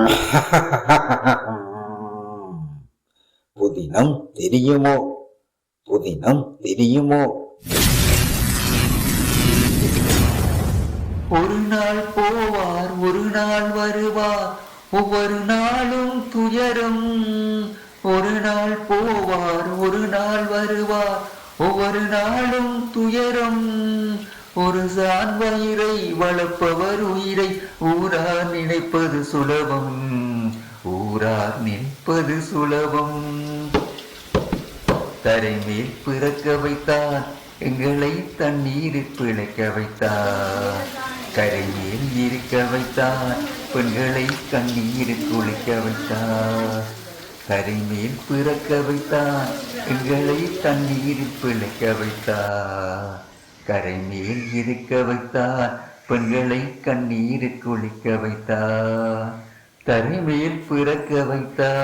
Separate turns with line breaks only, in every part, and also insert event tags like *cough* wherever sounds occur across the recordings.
*laughs* புதினம் தெரியுமோ? புதினம் தெரியுமோ?
ஒரு நாள் போவார் ஒரு நாள் வருவார் ஒவ்வொரு நாளும் துயரம். ஒரு நாள் போவார் ஒரு நாள் வருவார் ஒவ்வொரு நாளும் துயரம். ஒரு சான்வயிரை வளர்ப்பவர் உயிரை ஊரார் நினைப்பது சுலபம் ஊரார் நிற்பது சுலபம். தரை மேல் பிறக்க வைத்தார் எங்களை தண்ணீரில் பிழைக்க வைத்தார். கரை மேல் இருக்க வைத்தார் பெண்களை கண்ணீரில் குளிக்க வைத்தார். கரை மேல் பிறக்க வைத்தார் எங்களை தண்ணீரில் பிழைக்க வைத்தார். கரை மேல் இருக்க வைத்தார் பெண்களை கண்ணீரில் குளிக்க வைத்தான் தரை மேல் பிறக்க வைத்தான்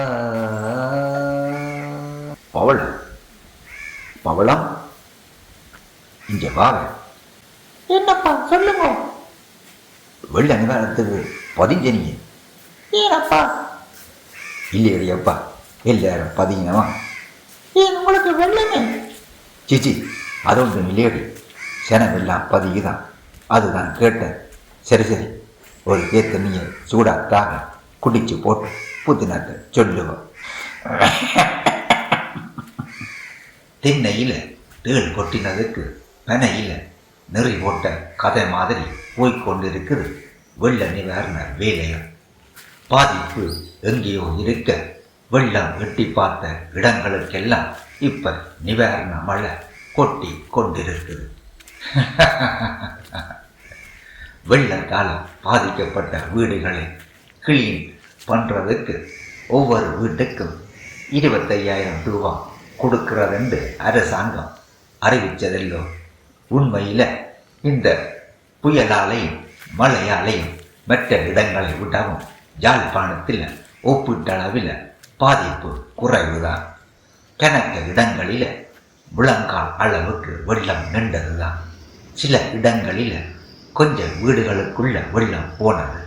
பவளம் பவளம்? இங்க வாங்க.
என்னப்பா சொல்லுங்க.
வெள்ள நிவாரணத்துக்கு பதிஞ்சனிங்க
ஏனப்பா?
இல்லையடியப்பா எல்லாரும் பதிங்கனமா
ஏன் உங்களுக்கு வெள்ளமே?
சிச்சி அது ஒன்றும் இல்லையடி செனவெல்லாம் அதுதான் கேட்டேன். சரி சரி. ஒரு ஏத்த நீங்க சூடா தாங்க குடிச்சு போட்டு புத்தினத்தை சொல்லுவோம் திண்ணையில் தேள் கொட்டினதுக்கு பனையில் நெறி போட்ட கதை மாதிரி போய்கொண்டிருக்குது வெள்ள நிவாரண வேலையம் பாதிப்பு எங்கேயோ இருக்க வெள்ளம் வெட்டி பார்த்த இடங்களுக்கெல்லாம் இப்போ நிவாரண மழை கொட்டி கொண்டிருக்குது. *laughs* வெள்ளத்தால் பாதிக்கப்பட்ட வீடுகளை கிளீன் பண்ணுறதுக்கு ஒவ்வொரு வீட்டுக்கும் இருபத்தையாயிரம் ரூபாய் கொடுக்கிறதென்று அரசாங்கம் அறிவித்ததில்லோ. உண்மையில் இந்த புயலாலையும் மழையாலையும் மற்ற இடங்களை விடவும் யாழ்ப்பாணத்தில் ஒப்பீட்டளவில் பாதிப்பு குறைவுதான். கணக்க இடங்களில் முழங்கால் அளவுக்கு வெள்ளம் நின்றதுதான். சில இடங்களில் கொஞ்சம் வீடுகளுக்குள்ள வெள்ளம் போனது.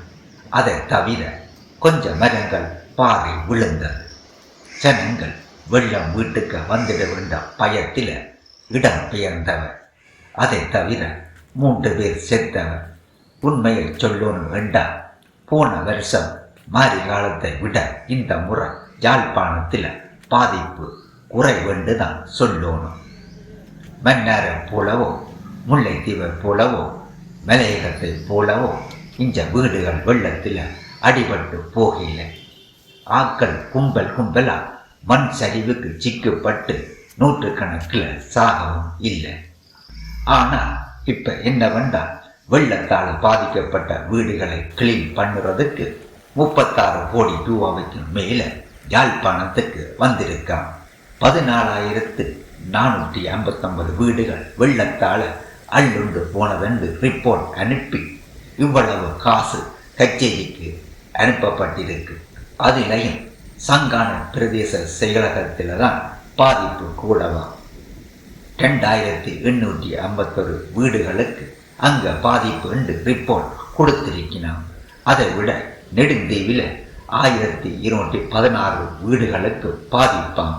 அதை தவிர கொஞ்சம் மரங்கள் பாறை விழுந்தது. ஜனங்கள் வெள்ளம் வீட்டுக்கு வந்துட வேண்டாம் பயத்தில் இடம் பெயர்ந்தவர். அதை தவிர மூன்று பேர் செத்தவர். உண்மையை சொல்லணும் வேண்டாம் போன வருஷம் மாரி காலத்தை விட இந்த முறை யாழ்ப்பாணத்தில் பாதிப்பு குறைவென்று தான் சொல்லணும். மன்னாரம் போலவோ முல்லைத்தீவை போலவோ மலையகத்தை போலவும் இந்த வீடுகள் வெள்ளத்தில் அடிபட்டு போகையில் ஆக்கள் கும்பல் கும்பலாக மண் சரிவுக்கு சிக்கப்பட்டு நூற்றுக்கணக்கில் சாகவும் இல்லை. ஆனால் இப்போ என்ன வேண்டாம் வெள்ளத்தால் பாதிக்கப்பட்ட வீடுகளை கிளீன் பண்ணுறதுக்கு முப்பத்தாறு கோடி ரூபாய்க்கு மேலே யாழ்ப்பாணத்துக்கு வந்திருக்கான் பதினாலாயிரத்து நானூற்றி ஐம்பத்தொன்பது வீடுகள் வெள்ளத்தால் அள்ளுண்டு போனதென்று ரிப்போர்ட் அனுப்பி இவ்வளவு காசு கச்சேரிக்கு அனுப்பப்பட்டிருக்கு. அதிலையும் சங்கான பிரதேச செயலகத்தில் தான் பாதிப்பு கூடவா? ரெண்டாயிரத்தி எண்ணூற்றி ஐம்பத்தொரு வீடுகளுக்கு அங்கே பாதிப்பு என்று ரிப்போர்ட் கொடுத்திருக்கிறான். அதை விட நெடுந்தீவில் ஆயிரத்தி இருநூற்றி பதினாறு வீடுகளுக்கு பாதிப்பான்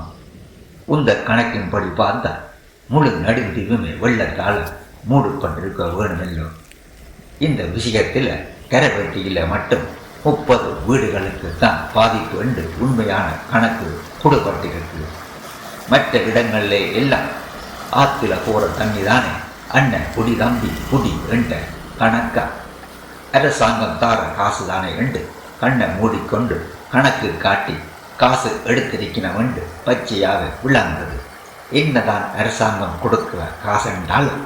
உந்த கணக்கின்படி பார்த்தா முழு நடுந்தீவுமே வெள்ளத்தால் மூடிக்கொண்டிருக்க வேணுமில்லோ இந்த விஷயத்தில் கரைவெட்டியில் மட்டும் முப்பது வீடுகளுக்கு தான் பாதிப்பு என்று உண்மையான கணக்கு கொடுக்கப்பட்டிருக்கு. மற்ற இடங்களிலே எல்லாம் ஆற்றுல போகிற தண்ணி தானே அண்ணன் குடி தம்பி குடி என்ற கணக்கா? அரசாங்கம் தார காசு தானே என்று கண்ணை மூடிக்கொண்டு கணக்கு காட்டி காசு எடுத்திருக்கிறவண்டு பச்சையாக விளங்குது. என்னதான் அரசாங்கம் கொடுக்கிற காசென்றாலும்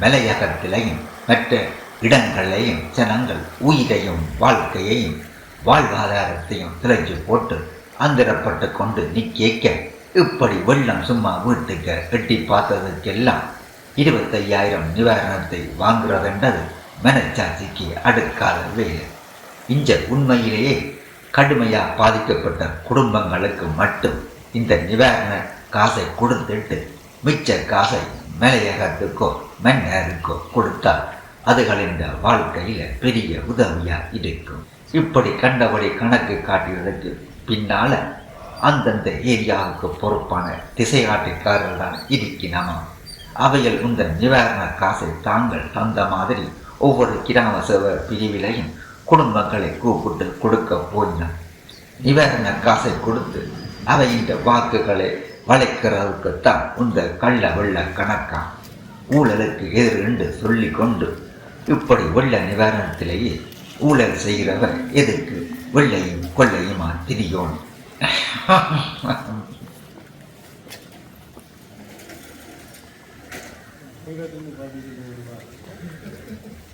மலையகத்திலையும் மற்ற இடங்களையும் ஜனங்கள் உயிரையும் வாழ்க்கையையும் வாழ்வாதாரத்தையும் திரைஞ்சு போட்டு அந்திரப்பட்டு கொண்டு நிக்கேக்க இப்படி வெள்ளம் சும்மா வீட்டுக்கு எட்டி பார்த்ததுக்கெல்லாம் இருபத்தையாயிரம் நிவாரணத்தை வாங்குறதென்றது மனச்சாட்சிக்கு அடுக்காத வேலை. இஞ்ச உண்மையிலேயே கடுமையாக பாதிக்கப்பட்ட குடும்பங்களுக்கு மட்டும் இந்த நிவாரண காசை கொடுத்துட்டு மிச்ச காசை மலையகத்துக்கோ மன்னருக்கோ கொடுத்தால் அதுகளின் வாழ்க்கையில் பெரிய உதவியாக இருக்கும். இப்படி கண்டபடி கணக்கு காட்டியதற்கு பின்னால அந்தந்த ஏரியாவுக்கு பொறுப்பான திசைகாட்டிக்காரர்கள் தான் இருக்கினமா அவையில் இந்த நிவாரண காசை தாங்கள் தந்த மாதிரி ஒவ்வொரு கிராம சேவை பிரிவிலையும் குடும்பங்களை கூப்பிட்டு கொடுக்க போயினான் நிவாரண காசை கொடுத்து அவை இந்த வாக்குகளை வளைக்கிறதுக்குத்தான் இந்த கள்ள வெள்ள கணக்கா ஊழலுக்கு எதிரென்று சொல்லி கொண்டு இப்படி வெள்ள நிவாரணத்திலேயே ஊழல் செய்கிறவர் எதுக்கு வெள்ளையும் கொள்ளையுமா திரியோன் Thank *laughs* *laughs* you. *laughs*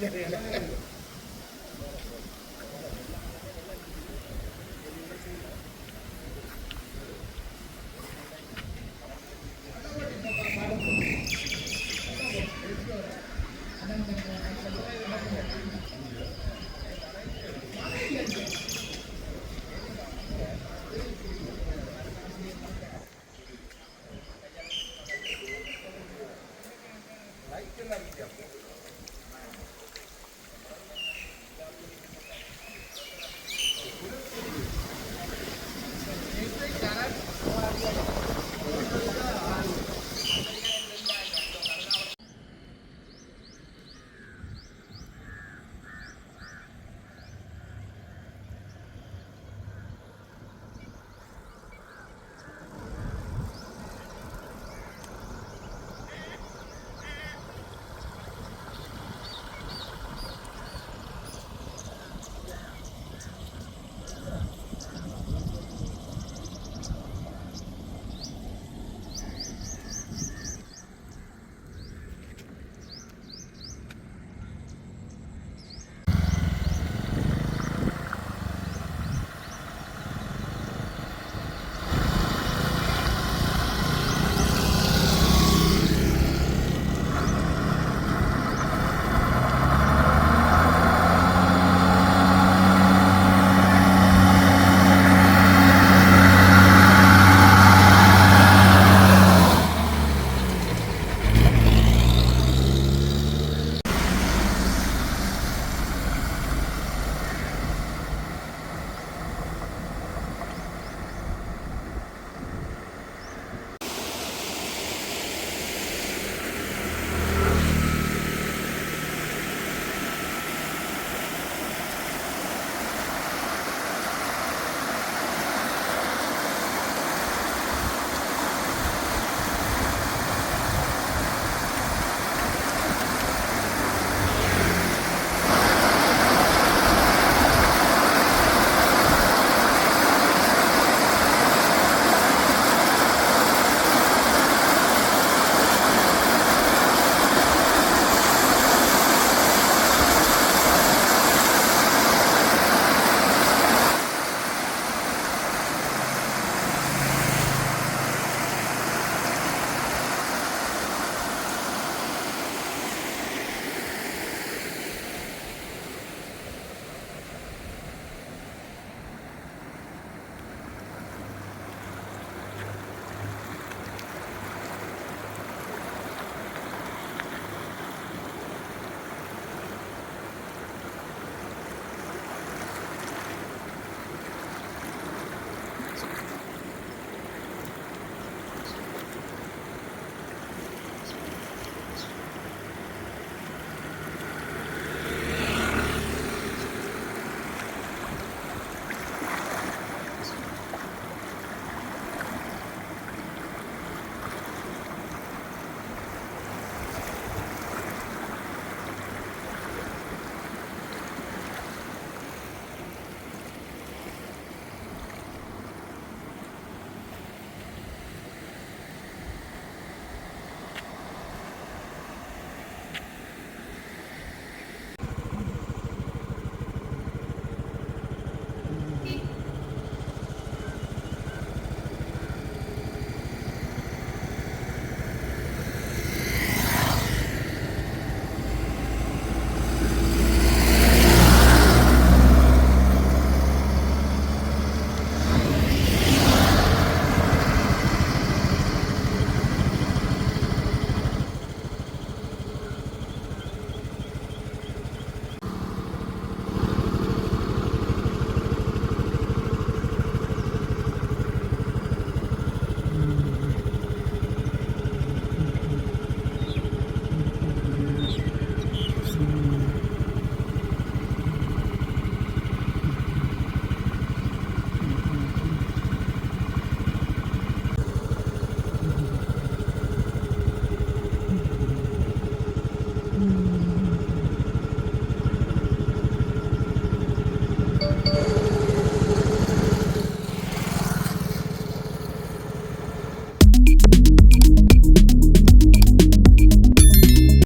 Gracias.